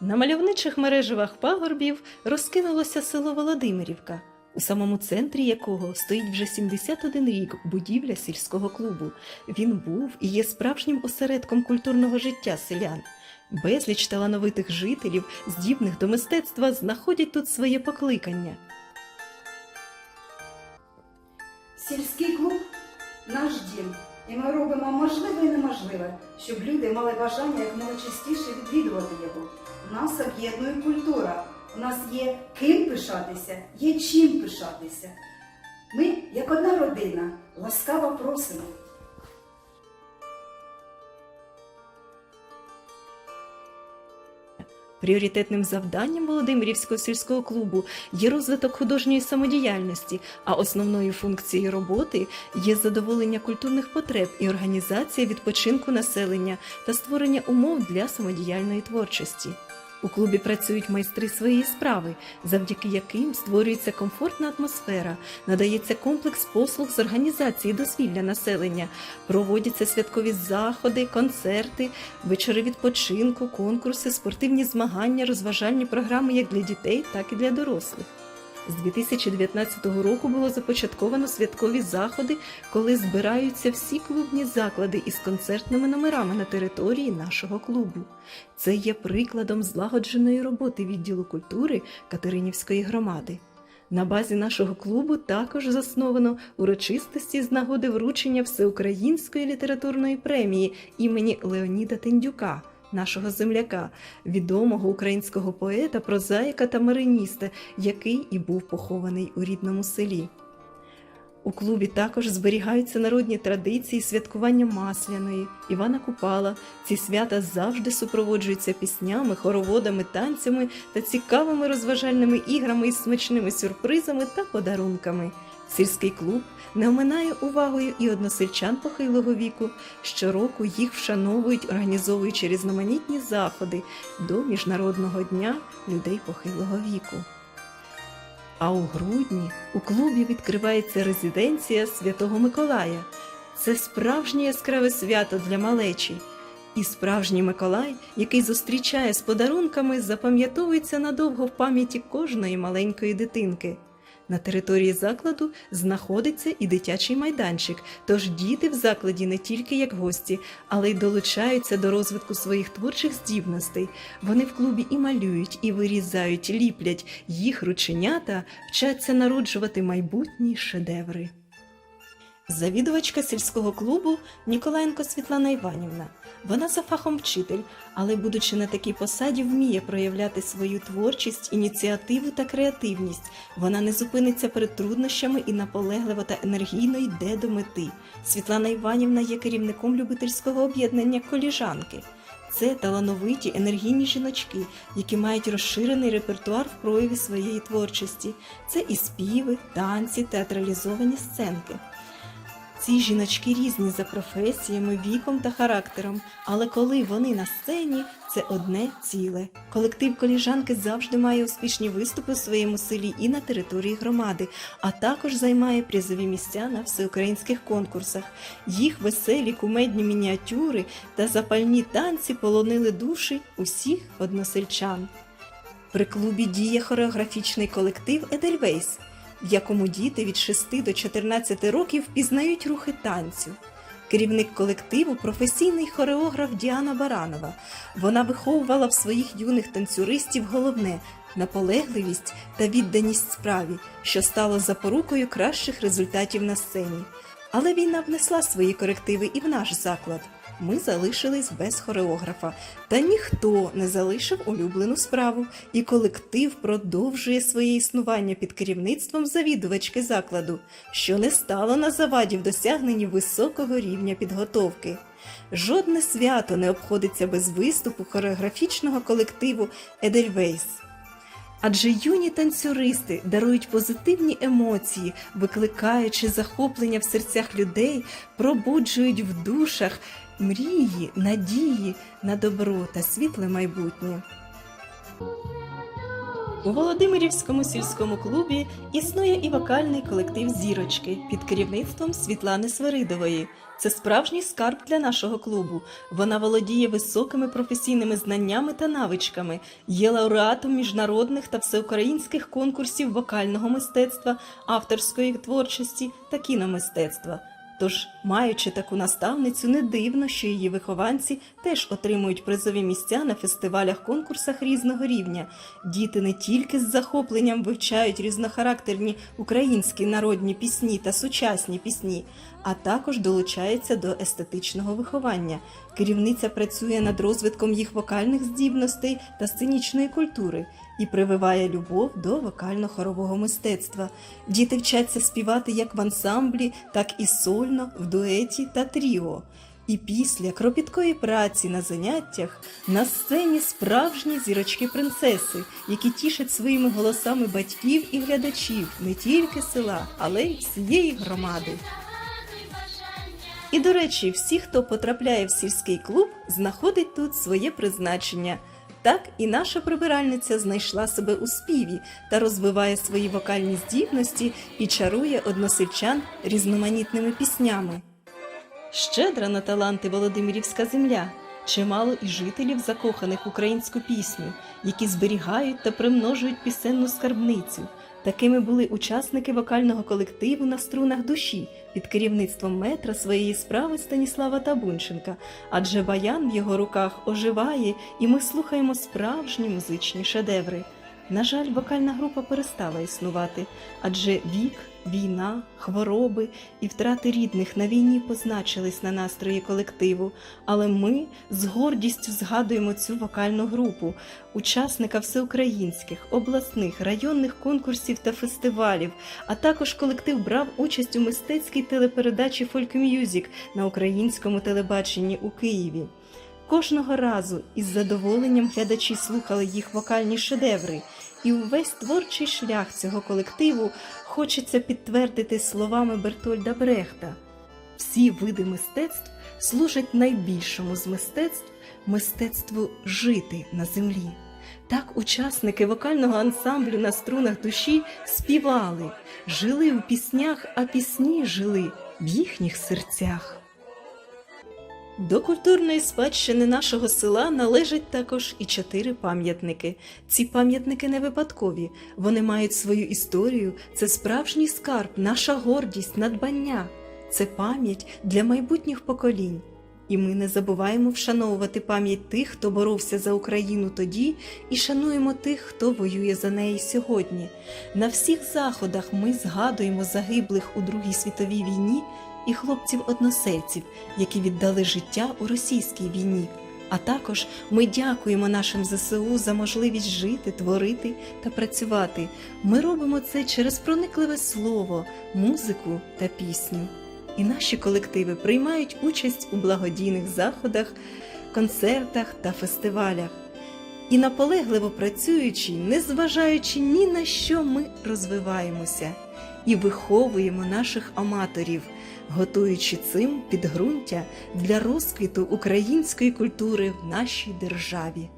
На мальовничих мережевах пагорбів розкинулося село Володимирівка, у самому центрі якого стоїть вже 71 рік будівля сільського клубу. Він був і є справжнім осередком культурного життя селян. Безліч талановитих жителів, здібних до мистецтва, знаходять тут своє покликання. Сільський клуб наш дім, і ми робимо можливе і неможливе, щоб люди мали бажання якомога частіше відвідувати його. Нас об'єднує культура. У нас є ким пишатися, є чим пишатися. Ми, як одна родина, ласкаво просимо. Пріоритетним завданням Володимирівського сільського клубу є розвиток художньої самодіяльності, а основною функцією роботи є задоволення культурних потреб і організація відпочинку населення та створення умов для самодіяльної творчості. У клубі працюють майстри своєї справи, завдяки яким створюється комфортна атмосфера, надається комплекс послуг з організації дозвілля населення, проводяться святкові заходи, концерти, вечори відпочинку, конкурси, спортивні змагання, розважальні програми як для дітей, так і для дорослих. З 2019 року було започатковано святкові заходи, коли збираються всі клубні заклади із концертними номерами на території нашого клубу. Це є прикладом злагодженої роботи відділу культури Катеринівської громади. На базі нашого клубу також засновано урочистості з нагоди вручення Всеукраїнської літературної премії імені Леоніда Тендюка, нашого земляка, відомого українського поета, прозаїка та мариніста, який і був похований у рідному селі. У клубі також зберігаються народні традиції святкування Масляної, Івана Купала. Ці свята завжди супроводжуються піснями, хороводами, танцями та цікавими розважальними іграми із смачними сюрпризами та подарунками. Сільський клуб не оминає увагою і односельчан похилого віку. Щороку їх вшановують, організовуючи різноманітні заходи до Міжнародного дня людей похилого віку. А у грудні у клубі відкривається резиденція Святого Миколая. Це справжнє яскраве свято для малечі. І справжній Миколай, який зустрічає з подарунками, запам'ятовується надовго в пам'яті кожної маленької дитинки. На території закладу знаходиться і дитячий майданчик, тож діти в закладі не тільки як гості, але й долучаються до розвитку своїх творчих здібностей. Вони в клубі і малюють, і вирізають, ліплять. Їх рученята вчаться народжувати майбутні шедеври. Завідувачка сільського клубу Ніколаєнко Світлана Іванівна. Вона за фахом вчитель, але, будучи на такій посаді, вміє проявляти свою творчість, ініціативу та креативність. Вона не зупиниться перед труднощами і наполегливо та енергійно йде до мети. Світлана Іванівна є керівником любительського об'єднання коліжанки. Це талановиті енергійні жіночки, які мають розширений репертуар в прояві своєї творчості. Це і співи, танці, театралізовані сценки. Ці жіночки різні за професіями, віком та характером, але коли вони на сцені, це одне ціле. Колектив коліжанки завжди має успішні виступи в своєму селі і на території громади, а також займає призові місця на всеукраїнських конкурсах. Їх веселі кумедні мініатюри та запальні танці полонили душі усіх односельчан. При клубі діє хореографічний колектив Едельвейс, в якому діти від 6 до 14 років пізнають рухи танцю. Керівник колективу професійний хореограф Діана Баранова. Вона виховувала в своїх юних танцюристів головне наполегливість та відданість справі, що стало запорукою кращих результатів на сцені. Але війна внесла свої корективи і в наш заклад. Ми залишились без хореографа, та ніхто не залишив улюблену справу, і колектив продовжує своє існування під керівництвом завідувачки закладу, що не стало на заваді в досягненні високого рівня підготовки. Жодне свято не обходиться без виступу хореографічного колективу Едельвейс. Адже юні танцюристи дарують позитивні емоції, викликаючи захоплення в серцях людей, пробуджують в душах мрії, надії на добро та світле майбутнє. У Володимирівському сільському клубі існує і вокальний колектив зірочки під керівництвом Світлани Свиридової. Це справжній скарб для нашого клубу. Вона володіє високими професійними знаннями та навичками, є лауреатом міжнародних та всеукраїнських конкурсів вокального мистецтва, авторської творчості та кіномистецтва. Тож, маючи таку наставницю, не дивно, що її вихованці теж отримують призові місця на фестивалях, конкурсах різного рівня. Діти не тільки з захопленням вивчають різнохарактерні українські народні пісні та сучасні пісні, а також долучаються до естетичного виховання. Керівниця працює над розвитком їх вокальних здібностей та сценічної культури і прививає любов до вокально-хорового мистецтва. Діти вчаться співати як в ансамблі, так і сольно, в дуеті та тріо. І після кропіткої праці на заняттях на сцені справжні зірочки принцеси, які тішать своїми голосами батьків і глядачів не тільки села, але й всієї громади. І, до речі, всі, хто потрапляє в сільський клуб, знаходить тут своє призначення. Так і наша прибиральниця знайшла себе у співі та розвиває свої вокальні здібності і чарує односельчан різноманітними піснями. Щедра на таланти Володимирівська земля, чимало і жителів, закоханих українську пісню, які зберігають та примножують пісенну скарбницю. Такими були учасники вокального колективу на струнах душі під керівництвом метра своєї справи Станіслава Табунченка, адже баян в його руках оживає, і ми слухаємо справжні музичні шедеври. На жаль, вокальна група перестала існувати, адже вік, війна, хвороби і втрати рідних на війні позначились на настрої колективу. Але ми з гордістю згадуємо цю вокальну групу, учасника всеукраїнських, обласних, районних конкурсів та фестивалів. А також колектив брав участь у мистецькій телепередачі Folk Music на українському телебаченні у Києві. Кожного разу із задоволенням глядачі слухали їх вокальні шедеври, і увесь творчий шлях цього колективу хочеться підтвердити словами Бертольда Брехта. Всі види мистецтв служать найбільшому з мистецтв мистецтву жити на землі. Так учасники вокального ансамблю на струнах душі співали, жили в піснях, а пісні жили в їхніх серцях. До культурної спадщини нашого села належать також і чотири пам'ятники. Ці пам'ятники не випадкові, вони мають свою історію, це справжній скарб, наша гордість, надбання, це пам'ять для майбутніх поколінь. І ми не забуваємо вшановувати пам'ять тих, хто боровся за Україну тоді, і шануємо тих, хто воює за неї сьогодні. На всіх заходах ми згадуємо загиблих у Другій світовій війні і хлопців-односельців, які віддали життя у російській війні. А також ми дякуємо нашим ЗСУ за можливість жити, творити та працювати. Ми робимо це через проникливе слово, музику та пісню. І наші колективи приймають участь у благодійних заходах, концертах та фестивалях. І наполегливо працюючи, незважаючи ні на що, ми розвиваємося і виховуємо наших аматорів, готуючи цим підґрунтя для розквіту української культури в нашій державі.